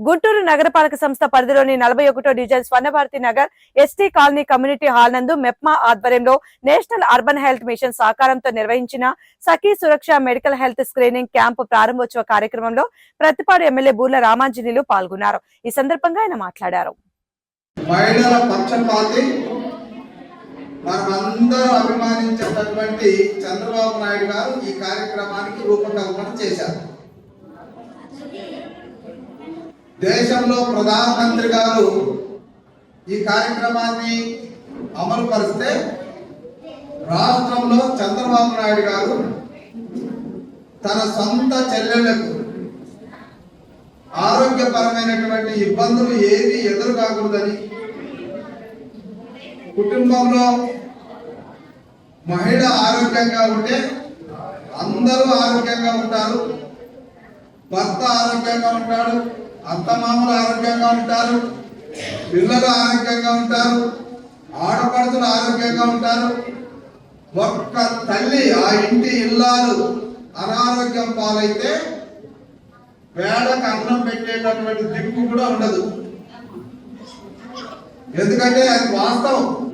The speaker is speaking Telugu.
గుంటూరు నగరపాలక సంస్థ పరిధిలోని నలభై ఒకటో division Swarnabharathi Nagar ST colony community hall నందు మెప్మా ఆధ్వర్యంలో నేషనల్ అర్బన్ హెల్త్ మిషన్ సహకారంతో నిర్వహించిన Sakhi Suraksha medical health screening camp ప్రారంభోత్సవ కార్యక్రమంలో ప్రతిపాడు ఎమ్మెల్యే బూర్ల రామాంజనీలు పాల్గొన్నారు. ఈ సందర్భంగా ఆయన మాట్లాడారు. అభిమానించేటటువంటి చంద్రబాబు నాయుడు గారు ఈ కార్యక్రమానికి రూపకల్పన చేశారు. దేశంలో ప్రధానమంత్రి గారు ఈ కార్యక్రమాన్ని అమలు పరిస్తే రాష్ట్రంలో చంద్రబాబు నాయుడు గారు తన సొంత చెల్లెళ్ళకు ఆరోగ్యపరమైనటువంటి ఇబ్బందులు ఏవి ఎదురు కాకూడదని కుటుంబంలో మహిళ ఆరోగ్యంగా ఉంటే అందరూ ఆరోగ్యంగా ఉంటారు భర్త ఆరోగ్యంగా ఉంటాడు అత్తమామలు ఆరోగ్యంగా ఉంటారు పిల్లలు ఆరోగ్యంగా ఉంటారు ఆడపడుతులు ఆరోగ్యంగా ఉంటారు. ఒక్క తల్లి ఆ ఇంటి ఇల్లాలు అనారోగ్యం పాలైతే పేడకు అన్నం పెట్టేటటువంటి దిక్కు కూడా ఉండదు. ఎందుకంటే అది వాస్తవం.